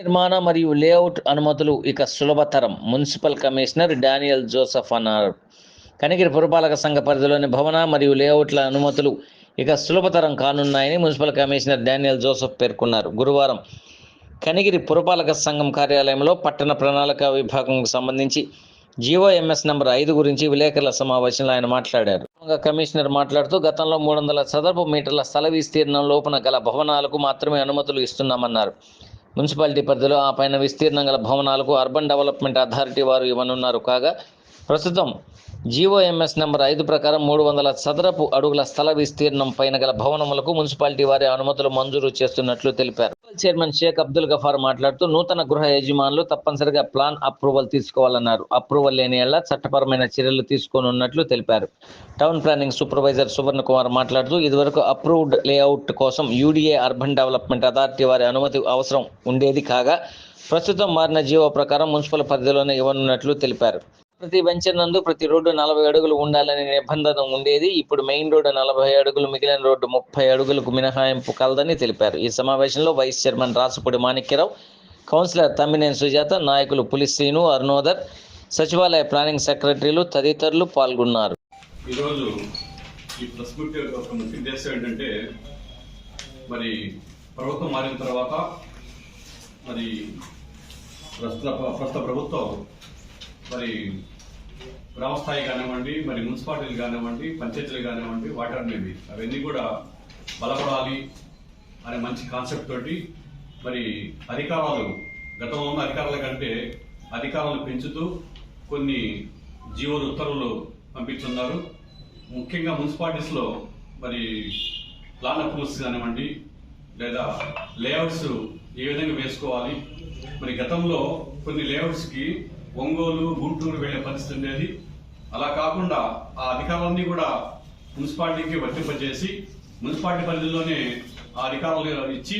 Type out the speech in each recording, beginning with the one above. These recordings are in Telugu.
నిర్మాణ మరియు లేఅవుట్ అనుమతులు ఇక సులభతరం. మున్సిపల్ కమిషనర్ డానియల్ జోసఫ్ అన్నారు. కనిగిరి పురపాలక సంఘ పరిధిలోని భవన మరియు లేఅవుట్ల అనుమతులు ఇక సులభతరం కానున్నాయని మున్సిపల్ కమిషనర్ డానియల్ జోసఫ్ పేర్కొన్నారు. గురువారం కనిగిరి పురపాలక సంఘం కార్యాలయంలో పట్టణ ప్రణాళిక విభాగంకు సంబంధించి జీవోఎంఎస్ నంబర్ ఐదు గురించి విలేకరుల సమావేశంలో ఆయన మాట్లాడారు. కమిషనర్ మాట్లాడుతూ గతంలో మూడు వందల చదరపు మీటర్ల స్థల విస్తీర్ణం లోపున గల భవనాలకు మాత్రమే అనుమతులు ఇస్తున్నామన్నారు. మున్సిపాలిటీ పరిధిలో ఆ పైన విస్తీర్ణం గల భవనాలకు అర్బన్ డెవలప్మెంట్ అథారిటీ వారు ఇవ్వనున్నారు. కాగా ప్రస్తుతం జీఓఎంఎస్ నెంబర్ ఐదు ప్రకారం మూడు వందల చదరపు అడుగుల స్థల విస్తీర్ణం పైన గల భవనములకు మున్సిపాలిటీ వారి అనుమతులు మంజూరు చేస్తున్నట్లు తెలిపారు. చైర్మన్ షేక్ అబ్దుల్ గఫార్ మాట్లాడుతూ నూతన గృహ యజమానులు తప్పనిసరిగా ప్లాన్ అప్రూవల్ తీసుకోవాలన్నారు. అప్రూవల్ లేని ఎలా చట్టపరమైన చర్యలు తీసుకోనున్నట్లు తెలిపారు. Town planning supervisor Suvarna Kumar మాట్లాడుతూ ఇదివరకు అప్రూవ్డ్ లేఅవుట్ కోసం యూడిఏ అర్బన్ డెవలప్మెంట్ అథారిటీ వారి అనుమతి అవసరం ఉండేది కాగా ప్రస్తుతం మారిన జీవో ప్రకారం మున్సిపల్ పరిధిలోనే ఇవ్వనున్నట్లు తెలిపారు. ప్రతి వెంచర్ నందు ప్రతి రోడ్డు నలభై అడుగులు ఉండాలనే నిబంధన ఉండేది. ఇప్పుడు మెయిన్ రోడ్డు నలభై అడుగులు మిగిలిన రోడ్డు ముప్పై అడుగులకు మినహాయింపు కలదని తెలిపారు. ఈ సమావేశంలో vice chairman Rasupudi Manikyarao councillor Thammineni Sujatha నాయకులు పులిస్ శ్రీను అరుణోదర్ సచివాలయ ప్లానింగ్ సెక్రటరీలు తదితరులు పాల్గొన్నారు. ఈరోజు ఈ ప్రెస్ మీట్ యొక్క ముఖ్య ఉద్దేశం ఏంటంటే మరి ప్రభుత్వం మారిన తర్వాత మరి ప్రస్తుత ప్రస్తుత ప్రభుత్వం మరి గ్రామ స్థాయి కానివ్వండి మరి మున్సిపాలిటీలు కానివ్వండి పంచాయతీలు కానివ్వండి వాటర్ అనేది అవన్నీ కూడా బలపడాలి అనే మంచి కాన్సెప్ట్ తోటి మరి అధికారాలు గతంలో ఉన్న అధికారాల కంటే అధికారాలను పెంచుతూ కొన్ని జీవోలు ఉత్తర్వులు పంపించున్నారు. ముఖ్యంగా మున్సిపాలిటీస్లో మరి ప్లాన్ అప్రూవల్స్ కానివ్వండి లేదా లేఅవుట్స్ ఏ విధంగా వేసుకోవాలి. మరి గతంలో కొన్ని లేఅవుట్స్కి ఒంగోలు గుంటూరు వెళ్ళే పరిస్థితి ఉండేది. అలా కాకుండా ఆ అధికారులన్నీ కూడా మున్సిపాలిటీకి వర్తింపజేసి మున్సిపాలిటీ పరిధిలోనే ఆ అధికారులు ఇచ్చి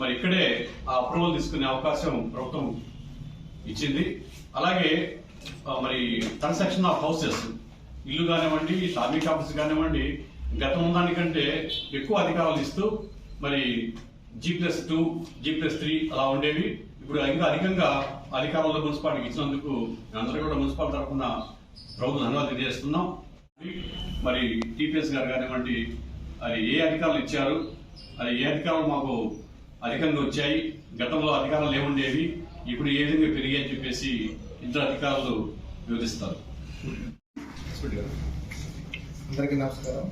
మరి ఇక్కడే ఆ అప్రూవల్ తీసుకునే అవకాశం ప్రభుత్వం ఇచ్చింది. అలాగే మరి కన్స్ట్రక్షన్ ఆఫ్ హౌసెస్ ఇల్లు కానివ్వండి ధార్మిక ఆఫీస్ కానివ్వండి గతం దానికంటే ఎక్కువ అధికారాలు ఇస్తూ మరి G plus two G plus three అలా ఉండేవి. ఇప్పుడు ఇంకా అధికంగా అధికారులు మున్సిపాలిటీకి ఇచ్చినందుకు అందరూ కూడా మున్సిపాలిటీ తరఫున ప్రభుత్వం ధన్యవాదాలు తెలియజేస్తున్నాం. మరి టీపీఎస్ గారు కానివ్వండి అది ఏ అధికారులు ఇచ్చారు అది ఏ అధికారులు మాకు అధికంగా వచ్చాయి గతంలో అధికారాలు ఏముండేవి ఇప్పుడు ఏ విధంగా పెరిగాయని చెప్పేసి ఇద్దరు అధికారులు వివరిస్తారు. అందరికీ నమస్కారం.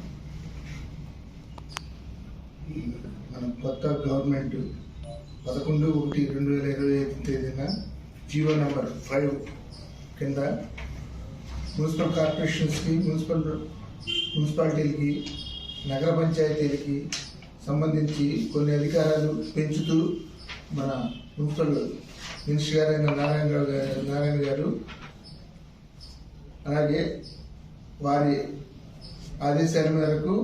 మనం కొత్త గవర్నమెంట్ పదకొండు ఒకటి రెండు వేల ఇరవై ఐదు తేదీన జీవో నెంబర్ ఫైవ్ కింద మున్సిపల్ కార్పొరేషన్స్కి మున్సిపల్ మున్సిపాలిటీలకి నగర పంచాయతీలకి సంబంధించి కొన్ని అధికారాలు పెంచుతూ మన మున్సిపల్ మినిస్టర్ గారైన నారాయణ గారు నారాయణ గారు అలాగే వారి ఆదేశాల మేరకు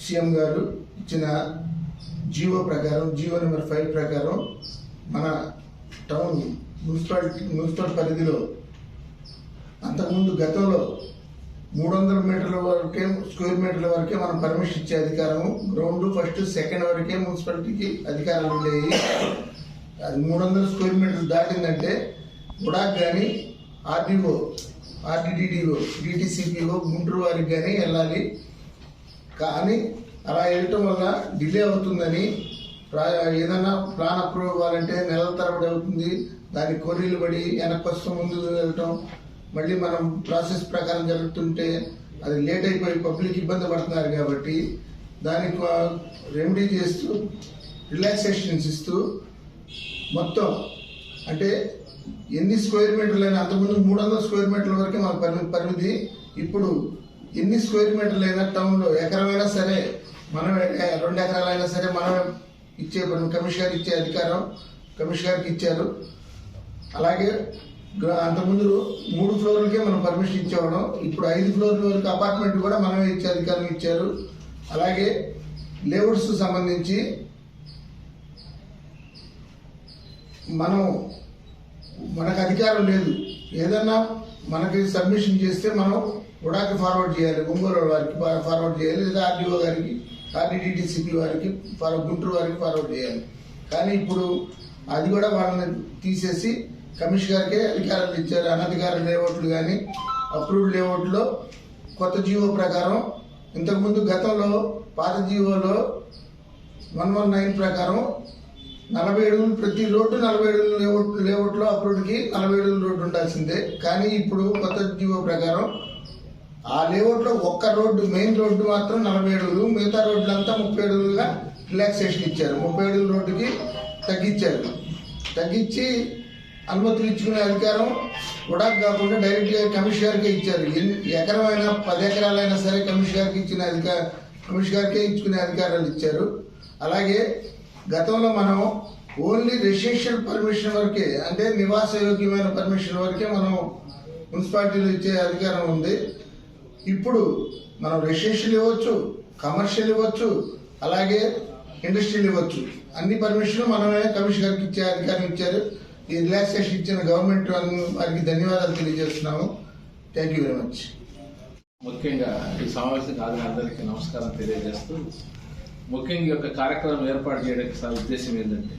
సీఎం గారు ఇచ్చిన జీవో ప్రకారం జీవో నెంబర్ ఫైవ్ ప్రకారం మన టౌన్ మున్సిపాలిటీ మున్సిపల్ పరిధిలో. అంతకుముందు గతంలో మూడు వందల మీటర్ల వరకే స్క్వేర్ మీటర్ల వరకే మనం పర్మిషన్ ఇచ్చే అధికారం గ్రౌండ్ ఫస్ట్ సెకండ్ వరకే మున్సిపాలిటీకి అధికారాలు ఉండేవి. అది మూడు వందల స్క్వేర్ మీటర్లు దాటిందంటే గుడాక్ కానీ ఆర్డీఓ ఆర్డీడీఓ డిటిసిపిఓ గుంటూరు వారికి కానీ వెళ్ళాలి. కానీ అలా వెళ్ళటం వల్ల డిలే అవుతుందని ఏదైనా ప్లాన్ అప్రూవ్ అవ్వాలంటే నెలల తరబడి అవుతుంది దానికి కొర్రీలు పడి వెనక్కి వస్తూ ముందుకు వెళ్ళటం. మళ్ళీ మనం ప్రాసెస్ ప్రకారం జరుగుతుంటే అది లేట్ అయిపోయి పబ్లిక్ ఇబ్బంది పడుతున్నారు కాబట్టి దానికి రెమెడీ చేస్తూ రిలాక్సేషన్స్ ఇస్తూ మొత్తం అంటే ఎన్ని స్క్వేర్ మీటర్లు అయినా అంతకుముందు మూడు వందల స్క్వేర్ మీటర్ల వరకే మన పరిమితి పరిమితి. ఇప్పుడు ఎన్ని స్క్వేర్ మీటర్లు అయినా టౌన్లో ఎకరమైనా సరే మనం రెండు ఎకరాలైనా సరే మనమే ఇచ్చే పని కమిషనర్ ఇచ్చే అధికారం కమిషనర్కి ఇచ్చారు. అలాగే అంతకుముందు మూడు ఫ్లోర్లకే మనం పర్మిషన్ ఇచ్చేవాళ్ళం. ఇప్పుడు ఐదు ఫ్లోర్ల వరకు అపార్ట్మెంట్ కూడా మనమే ఇచ్చే అధికారం ఇచ్చారు. అలాగే లేఅవుట్స్ సంబంధించి మనం మనకు అధికారం లేదు. ఏదన్నా మనకి సబ్మిషన్ చేస్తే మనం ఉడాకి ఫార్వర్డ్ చేయాలి ఒంగోలు వారికి ఫార్వర్డ్ చేయాలి లేదా ఆర్డీఓ గారికి ఆర్డీటీసీపీ వారికి ఫార్వర్డ్ గుంటూరు వారికి ఫార్వర్డ్ చేయాలి. కానీ ఇప్పుడు అది కూడా వాళ్ళని తీసేసి కమిషన్ గారికే అధికారాలు ఇచ్చారు. అనధికార లేఅవుట్లు కానీ అప్రూవ్డ్ లేఅవుట్లో కొత్త జీవో ప్రకారం ఇంతకుముందు గతంలో పాత జీవోలో వన్ వన్ నైన్ ప్రకారం నలభై అడుగులు ప్రతి రోడ్డు నలభై అడుగులు లేఅవుట్ లేఅవుట్లో అప్రూవ్డ్కి నలభై అడుగుల రోడ్డు ఉండాల్సిందే. కానీ ఇప్పుడు కొత్త జీవో ప్రకారం ఆ లేఅవుట్లో ఒక్క రోడ్డు మెయిన్ రోడ్డు మాత్రం నలభై ఏడు మిగతా రోడ్లంతా ముప్పై ఏడుగా రిలాక్సేషన్ ఇచ్చారు. ముప్పై ఏడు రోడ్డుకి తగ్గించారు. తగ్గించి అనుమతులు ఇచ్చుకునే అధికారం కూడా కాకుండా డైరెక్ట్గా కమిషనర్కే ఇచ్చారు. ఎన్ని ఎకరమైనా పది ఎకరాలైనా సరే కమిషనర్కి ఇచ్చిన అధికార కమిషన్ గారికే ఇచ్చుకునే అధికారాలు ఇచ్చారు. అలాగే గతంలో మనం ఓన్లీ రెసిడెన్షియల్ పర్మిషన్ వరకే అంటే నివాస యోగ్యమైన పర్మిషన్ వరకే మనం మున్సిపాలిటీలు ఇచ్చే అధికారం ఉంది. ఇప్పుడు మనం రెసిడెన్షియల్ ఇవ్వచ్చు కమర్షియల్ ఇవ్వచ్చు అలాగే ఇండస్ట్రియల్ ఇవ్వచ్చు. అన్ని పర్మిషన్లు మనమే కమిషన్ గారికి ఇచ్చే అధికారం ఇచ్చారు. ఈ రిలాక్సేషన్ ఇచ్చిన గవర్నమెంట్ వారికి ధన్యవాదాలు తెలియజేస్తున్నాము. థ్యాంక్ యూ వెరీ మచ్ ముఖ్యంగా ఈ సమావేశం కాదని అందరికీ నమస్కారం తెలియజేస్తూ ముఖ్యంగా ఈ యొక్క కార్యక్రమం ఏర్పాటు చేయడానికి అసలు ఉద్దేశం ఏంటంటే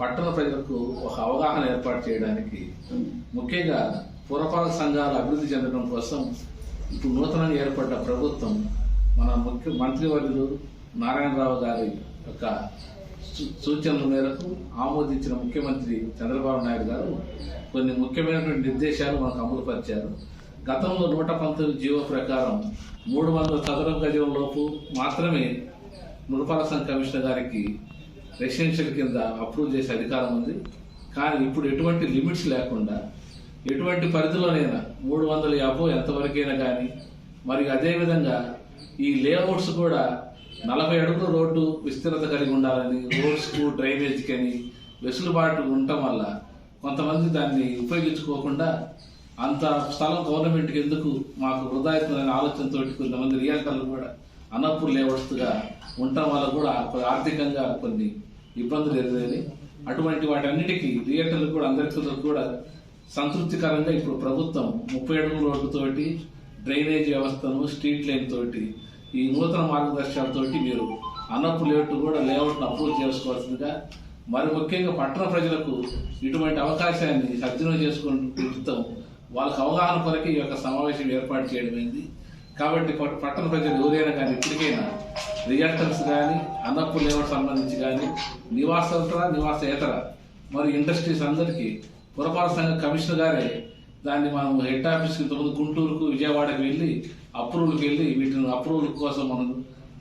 పట్టణ ప్రజలకు ఒక అవగాహన ఏర్పాటు చేయడానికి ముఖ్యంగా పురపాలక సంఘాలు అభివృద్ధి చెందడం కోసం ఇప్పుడు నూతనంగా ఏర్పడ్డ ప్రభుత్వం మన ముఖ్య మంత్రివర్యులు నారాయణరావు గారి యొక్క సూచనల మేరకు ఆమోదించిన ముఖ్యమంత్రి చంద్రబాబు నాయుడు గారు కొన్ని ముఖ్యమైనటువంటి నిర్దేశాలు మనకు అమలుపరిచారు గతంలో నూట పంతొమ్మిది జీవో ప్రకారం మూడు వందల చదరం గజం లోపు మాత్రమే మున్సిపల్ కమిషనర్ గారికి రెసిడెన్షియల్ కింద అప్రూవ్ చేసే అధికారం ఉంది. కానీ ఇప్పుడు ఎటువంటి లిమిట్స్ లేకుండా ఎటువంటి పరిధిలోనైనా మూడు వందల యాభై ఎంతవరకైనా కానీ మరి అదేవిధంగా ఈ లేఅవుట్స్ కూడా నలభై అడుగుల రోడ్డు విస్తీర్ణత కలిగి ఉండాలని రోడ్స్కు డ్రైనేజ్కి అని వెసులుబాటు ఉండటం వల్ల కొంతమంది దాన్ని ఉపయోగించుకోకుండా అంత స్థలం గవర్నమెంట్కి ఎందుకు మాకు వృధాయుతమైన ఆలోచనతో కొంతమంది రియాకర్లు కూడా అన్నప్పుడు లేవస్తుగా ఉండటం వల్ల కూడా ఆర్థికంగా కొన్ని ఇబ్బందులు ఎదురని అటువంటి వాటన్నిటికీ థియేటర్లు కూడా అందరికీ కూడా సంతృప్తికరంగా ఇప్పుడు ప్రభుత్వం ముప్పై అడుగు రోడ్డుతోటి డ్రైనేజ్ వ్యవస్థను స్ట్రీట్ లైన్ తోటి ఈ నూతన మార్గదర్శకాలతోటి మీరు అన్నప్పు లేఅవుట్ కూడా లేఅవుట్ను అప్రూవ్ చేసుకోవాల్సిందిగా మరి ముఖ్యంగా పట్టణ ప్రజలకు ఇటువంటి అవకాశాన్ని సద్వినియోగం చేసుకుంటూ వాళ్ళకి అవగాహన కొరకు ఈ యొక్క సమావేశం ఏర్పాటు చేయడమైంది. కాబట్టి పట్టణ ప్రజలు ఎవరైనా కానీ ఇప్పటికైనా రియాక్టర్స్ కానీ అన్నప్పు లేఅవుట్ సంబంధించి కానీ నివాసతర నివాసేతర మరి ఇండస్ట్రీస్ అందరికీ పురపాలక సంఘ కమిషనర్ గారే దాన్ని మనం హెడ్ ఆఫీస్కి ఇంతకుముందు గుంటూరుకు విజయవాడకి వెళ్ళి అప్రూవల్కి వెళ్ళి వీటిని అప్రూవల్ కోసం మనం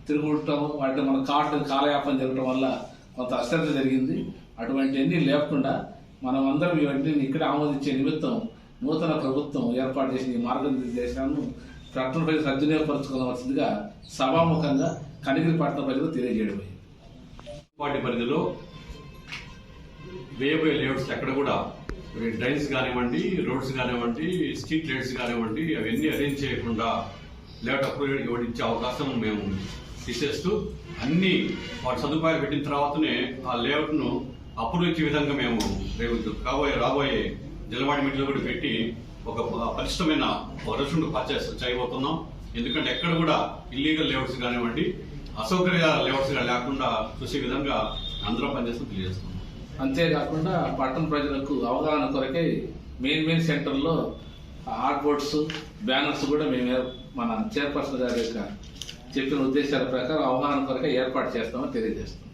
తిరుగుతాము వాటిని మన కార్డు కాలయాపన జరగడం వల్ల కొంత అశ్రద్ధ జరిగింది. అటువంటివన్నీ లేకుండా మనం అందరం ఇవన్నీ ఇక్కడ ఆమోదించే నిమిత్తం నూతన ప్రభుత్వం ఏర్పాటు చేసిన ఈ మార్గనిర్దేశాలను ప్రకటనపై సద్వినియోగపరచుకోవాల్సిందిగా సభాముఖంగా కనిగిరి పట్టణ ప్రజలు తెలియజేయడమే వాటి పరిధిలో వేయబోయే లేఅవుట్స్ ఎక్కడ కూడా డ్రైన్స్ కానివ్వండి రోడ్స్ కానివ్వండి స్ట్రీట్ లైట్స్ కానివ్వండి అవన్నీ అరేంజ్ చేయకుండా లేకపోతే అప్రూవ్ ఇచ్చే అవకాశం మేము తీసేస్తూ అన్ని వాటి సదుపాయాలు పెట్టిన తర్వాతనే ఆ లేఅవుట్ను అప్రూవ్ ఇచ్చే విధంగా మేము రేపు కాబోయే రాబోయే జలవాడి మీటింగ్లో కూడా పెట్టి ఒక పరిష్టమైన వరుషుడు పర్చేస్ చేయబోతున్నాం. ఎందుకంటే ఎక్కడ కూడా ఇల్లీగల్ లేఅవుట్స్ కానివ్వండి అసౌకర్య లేఅవుట్స్గా లేకుండా చూసే విధంగా అందరం పనిచేస్తూ తెలియజేస్తున్నాం అంతేకాకుండా పట్టణ ప్రజలకు అవగాహన కొరకై మెయిన్ మెయిన్ సెంటర్లో ఆర్ట్ బోర్డ్స్ బ్యానర్స్ కూడా మేము మన చైర్పర్సన్ గారి యొక్క చెప్పిన ఉద్దేశాల ప్రకారం అవగాహన కొరకై ఏర్పాటు చేస్తామని తెలియజేస్తాం